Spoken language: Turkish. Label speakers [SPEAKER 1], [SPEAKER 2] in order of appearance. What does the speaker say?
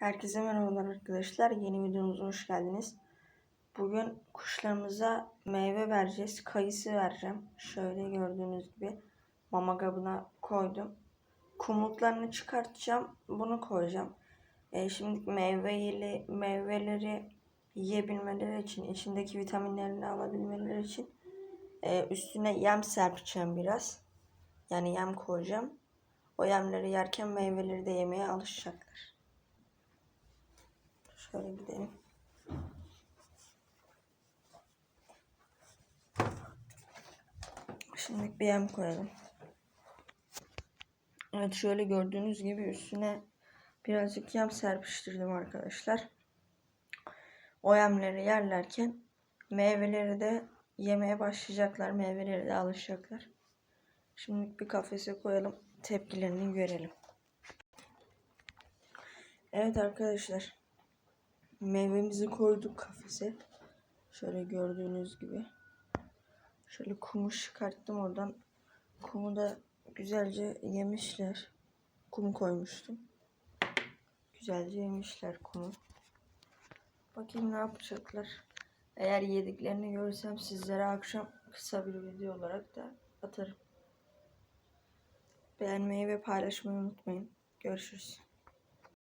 [SPEAKER 1] Herkese merhabalar arkadaşlar. Yeni videomuza hoş geldiniz. Bugün kuşlarımıza meyve vereceğiz. Kayısı vereceğim. Şöyle gördüğünüz gibi mama kabına koydum. Kumluklarını çıkartacağım. Bunu koyacağım. E, şimdi meyveleri, meyveleri yiyebilmeleri için, içindeki vitaminlerini alabilmeleri için e, üstüne yem serpeceğim biraz. Yani yem koyacağım. O yemleri yerken meyveleri de yemeye alışacaklar. Şöyle gidelim. Şimdi bir yem koyalım. Evet şöyle gördüğünüz gibi üstüne birazcık yem serpiştirdim arkadaşlar. O yemleri yerlerken meyveleri de yemeye başlayacaklar. Meyveleri de alışacaklar. Şimdi bir kafese koyalım. Tepkilerini görelim. Evet arkadaşlar. Meyvemizi koyduk kafese. Şöyle gördüğünüz gibi. Şöyle kumu çıkarttım oradan. Kumu da güzelce yemişler. Kum koymuştum. Güzelce yemişler kumu. Bakayım ne yapacaklar. Eğer yediklerini görsem sizlere akşam kısa bir video olarak da atarım. Beğenmeyi ve paylaşmayı unutmayın. Görüşürüz.